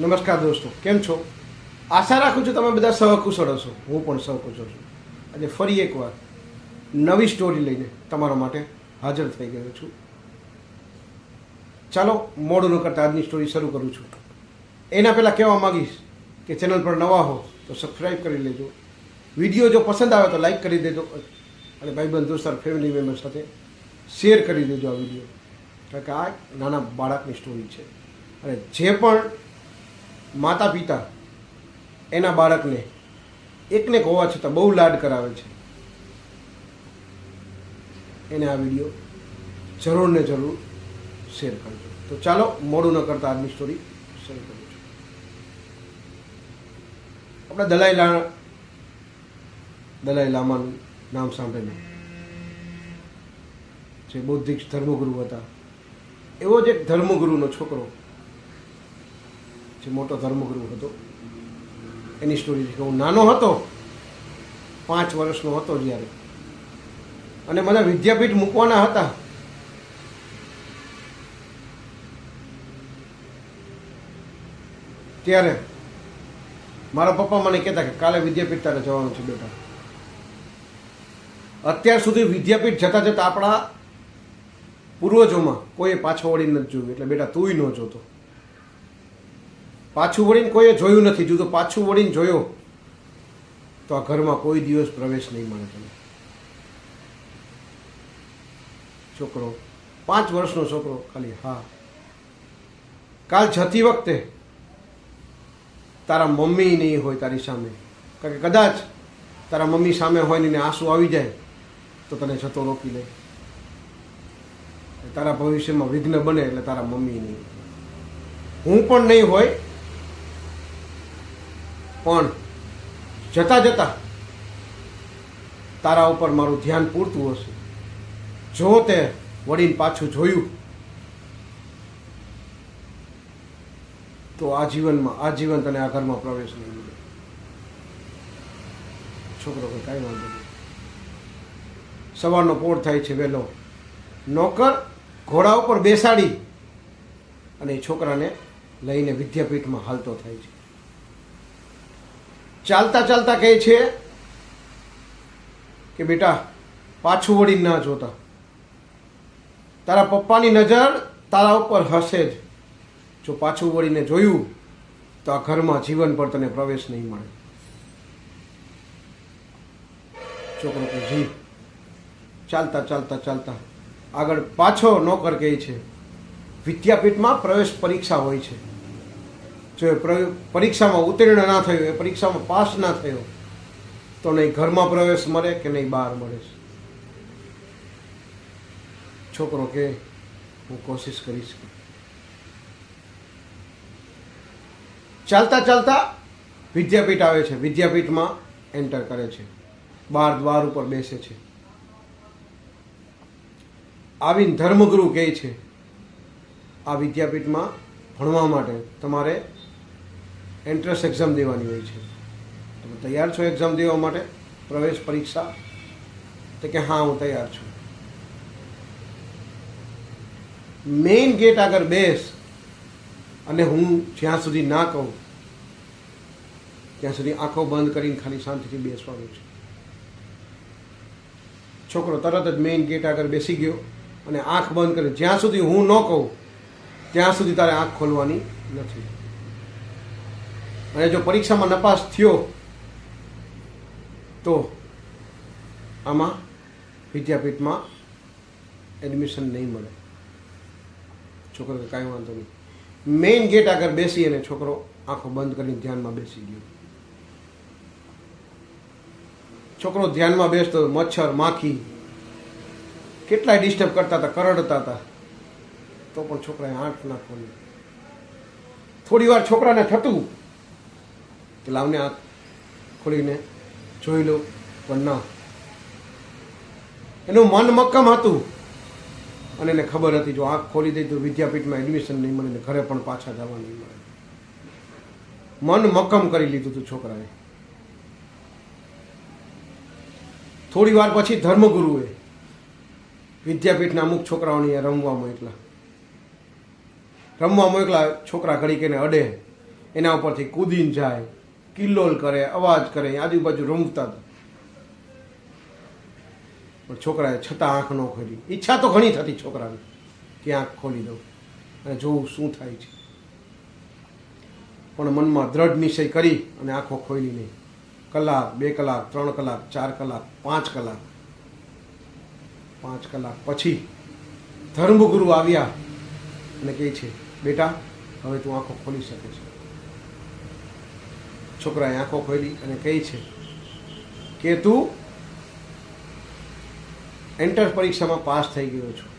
નમસ્કાર દોસ્તો, કેમ છો? આશા રાખું છું તમે બધા સહકુશળ હશો. હું પણ સહકુશળ છું. આજે ફરી એકવાર નવી સ્ટોરી લઈને તમારા માટે હાજર થઈ ગયો છું. ચાલો, મોડું ન કરતા આજની સ્ટોરી શરૂ કરું છું. એના પહેલાં કહેવા માંગીશ કે ચેનલ પર નવા હો તો સબસ્ક્રાઈબ કરી લેજો. વીડિયો જો પસંદ આવે તો લાઈક કરી દેજો અને ભાઈબંધ દોસ્તાર ફેમિલી મેમ્બર સાથે શેર કરી દેજો આ વીડિયો. કારણ કે આ નાના બાળકની સ્ટોરી છે. અને જે પણ માતા પિતા એના બાળકને એકને એક હોવા છતાં બહુ લાડ કરાવે છે. એને આ વીડિયો જરૂર ને જરૂર શેર કરજો. તો ચાલો, મોડું ન કરતા આજની સ્ટોરી શરૂ કરું છું. આપણે દલાઈ લા, દલાઈ લામાનું નામ સાંભળેલું જે બૌદ્ધિક ધર્મગુરુ હતા, એવો જ એક ધર્મગુરુનો છોકરો જે મોટો ધર્મગુરુ હતો. એની સ્ટોરી છે હું નાનો હતો, પાંચ વર્ષનો હતો જ્યારે. અને મને વિદ્યાપીઠ મૂકવાના હતા. ત્યારે મારા પપ્પા મને કહેતા કે કાલે વિદ્યાપીઠ તારે જવાનું છે બેટા. અત્યાર સુધી વિદ્યાપીઠ જતા જતા આપણા પૂર્વજોમાં કોઈએ પાછો વળી નથી જોયું. એટલે બેટા તુંય ન જોતો. પાછું વળીને કોઈએ જોયું નથી. જો તો પાછું વળીને જોયો તો આ ઘરમાં કોઈ દિવસ પ્રવેશ નહીં મળે તમે છોકરો, પાંચ વર્ષનો છોકરો ખાલી, હા. કાલ જતી વખતે તારા મમ્મી નહીં હોય તારી સામે. કારણ કે કદાચ તારા મમ્મી સામે હોય ને આંસુ આવી જાય તો તને જતો રોકી લે. તારા ભવિષ્યમાં વિઘ્ન બને એટલે તારા મમ્મી નહીં. હું પણ નહીં હોય પણ જતા જતા તારા ઉપર મારું ધ્યાન પૂરતું હશે. જો તે વળીને પાછું જોયું, તો આ જીવનમાં આ જીવન તને આ ઘરમાં પ્રવેશ નહીં મળે. છોકરો કે કાંઈ વાંધો નહીં. સવારનો પોળ થાય છે વહેલો. નોકર ઘોડા ઉપર બેસાડી અને એ છોકરાને લઈને વિદ્યાપીઠમાં હાલતો થાય છે. ચાલતા ચાલતા કહે છે કે બેટા, પાછું વળી ના જોતા. તારા પપ્પાની નજર તારા ઉપર હશે જ. જો પાછું વળીને જોયું, તો આ ઘરમાં જીવન પર તને પ્રવેશ નહીં મળે. છોકરો જી, ચાલતા ચાલતા ચાલતા આગળ પાછો નોકર કહે છે, વિદ્યાપીઠમાં પ્રવેશ પરીક્ષા હોય છે. જો એ પ્ર- પરીક્ષામાં ઉત્તીર્ણ ના થયો, એ પરીક્ષામાં પાસ ના થયો, તો નહીં ઘરમાં પ્રવેશ મળે કે નહીં બહાર મળે? છોકરો કે, હું કોશિશ કરીશ ચાલતા ચાલતા વિદ્યાપીઠ આવે છે. વિદ્યાપીઠમાં એન્ટર કરે છે. બાર દ્વાર ઉપર બેસે છે. આવીને ધર્મગુરુ કહે છે, આ વિદ્યાપીઠમાં ભણવા માટે તમારે એન્ટ્રન્સ એક્ઝામ દેવાની હોય છે. તમે તૈયાર છો એક્ઝામ દેવા માટે? પ્રવેશ પરીક્ષા? તો કે હા, હું તૈયાર છું. મેઇન ગેટ આગળ બેસ અને હું જ્યાં સુધી ના કહું, ત્યાં સુધી આંખો બંધ કરીને ખાલી શાંતિથી બેસવાનું છે. છોકરો તરત જ મેઇન ગેટ આગળ બેસી ગયો અને આંખ બંધ કરી. જ્યાં સુધી હું ન કહું, ત્યાં સુધી તારે આંખ ખોલવાની નથી. અને જો પરીક્ષામાં નપાસ થયો, તો આમાં વિદ્યાપીઠમાં એડમિશન નહીં મળે. છોકરો કાંઈ વાંધો નહીં. મેઇન ગેટ આગળ બેસી અને છોકરો આંખો બંધ કરીને ધ્યાનમાં બેસી ગયો. છોકરો ધ્યાનમાં બેસતો, મચ્છર, માખી, કેટલાય ડિસ્ટર્બ કરતા હતા, કરડતા હતા. તો પણ છોકરાએ આંખ ના ખોલી. થોડી વાર છોકરાને થતું કે લાવને આંખ ખોલીને જોઈ લો, પણ ના. એનું મન મક્કમ હતું. અને એને ખબર હતી, જો આંખ ખોલી દઈ તો વિદ્યાપીઠમાં એડમિશન નહીં મળે ઘરે પણ પાછા જવા નહીં મળે. મન મક્કમ કરી લીધું હતું છોકરાએ. થોડી વાર પછી ધર્મગુરુએ વિદ્યાપીઠના અમુક છોકરાઓની રમવા મોકલા. રમવા મોકલા, છોકરા ઘડીક એને અડે, એના ઉપરથી કૂદીને જાય. કિલ્લોલ કરે, અવાજ કરે, આજુબાજુ રમતા હતા પણ છોકરાએ છતાં આંખ ન ખોલી. ઈચ્છા તો ઘણી થતી છોકરાની, કે આંખ ખોલી દઉં. અને જોવું શું થાય છે. પણ મનમાં દ્રઢ નિશ્ચય કરી અને આંખો ખોલી નહીં કલાક, બે કલાક, ત્રણ કલાક, ચાર કલાક, પાંચ કલાક. પાંચ કલાક પછી ધર્મગુરુ આવ્યા અને કહે છે, બેટા, હવે તું આંખો ખોલી શકે છે. છોકરાએ આંખો ખોલી અને કહે છે કે તું એન્ટર પરીક્ષામાં પાસ થઈ ગયો છું.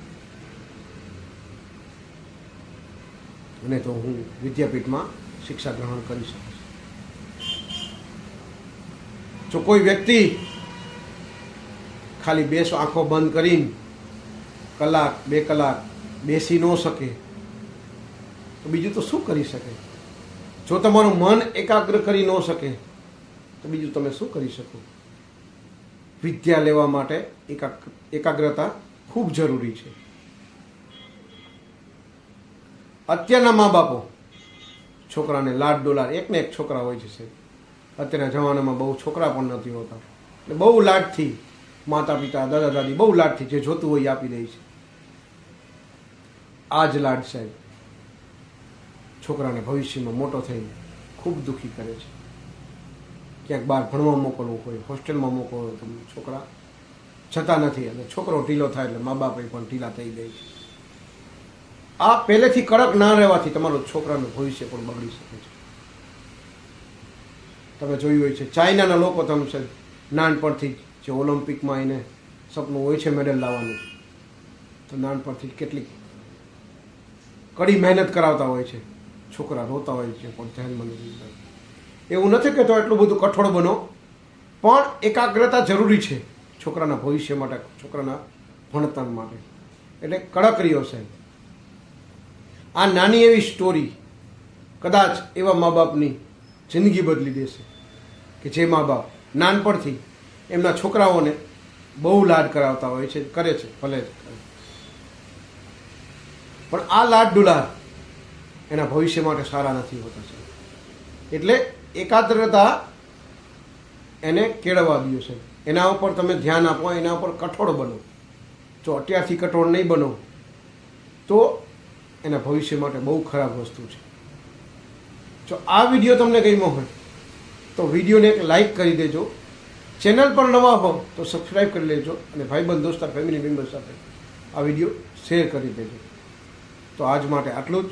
અને તો હું વિદ્યાપીઠમાં શિક્ષા ગ્રહણ કરી શકું જો કોઈ વ્યક્તિ ખાલી બેસો આંખો બંધ કરીને કલાક, બે કલાક બેસી ન શકે, તો બીજું તો શું કરી શકે? જો તમારું મન એકાગ્ર કરી ન શકે, તો બીજું તમે શું કરી શકો? વિદ્યા લેવા માટે એકાગ- એકાગ્રતા ખૂબ જરૂરી છે. અત્યારના મા બાપો છોકરાને લાડ ડોલાર એકને એક છોકરા હોય છે. અત્યારના જમાનામાં બહુ છોકરા પણ નથી હોતા. એટલે બહુ લાડથી માતા પિતા દાદા દાદી બહુ લાડથી જે જોતું હોય આપી દે છે. આ જ લાડ સાહેબ. છોકરાને ભવિષ્યમાં મોટો થઈને ખૂબ દુઃખી કરે છે. ક્યાંક બહાર ભણવા મોકલવું હોય, હોસ્ટેલમાં મોકલવો હોય છોકરા જતા નથી. અને છોકરો ઢીલો થાય એટલે મા બાપે પણ ઢીલા થઈ જાય છે. આ પહેલેથી કડક ના રહેવાથી તમારું છોકરાનું ભવિષ્ય પણ બગડી શકે છે. તમે જોયું હોય છે, ચાઇનાના લોકો તમે છે નાનપણથી જ ઓલિમ્પિકમાં એને સપનું હોય છે મેડલ લાવવાનું તો નાનપણથી કેટલીક કડી મહેનત કરાવતા હોય છે. છોકરા રોતા હોય છે, પણ ધ્યાનમાં નથી એવું નથી કહેતો એટલું બધું કઠોળ બનો, પણ એકાગ્રતા જરૂરી છે છોકરાના ભવિષ્ય માટે, છોકરાના ભણતર માટે. એટલે કડક રહ્યો સાહેબ. આ નાની એવી સ્ટોરી કદાચ એવા મા બાપની જિંદગી બદલી દેશે કે જે મા બાપ નાનપણથી એમના છોકરાઓને બહુ લાડ કરાવતા હોય છે, કરે છે, ભલે પણ આ લાડ દુલાર એના ભવિષ્ય માટે સારા નથી હોતા છે. એટલે એકાગ્રતા એને કેળવવા દો છે. એના ઉપર તમે ધ્યાન આપો, એના ઉપર કઠોળ બનો. જો અત્યારથી કઠોળ નહીં બનો, તો એના ભવિષ્ય માટે બહુ ખરાબ વસ્તુ છે. જો આ વીડિયો તમને ગમ્યો હોય, તો વિડીયોને એક લાઈક કરી દેજો. ચેનલ પર નવા હો, તો સબસ્ક્રાઈબ કરી લેજો અને ભાઈબંધ દોસ્તા ફેમિલી મેમ્બર સાથે આ વીડિયો શેર કરી દેજો. તો આજ માટે આટલું જ.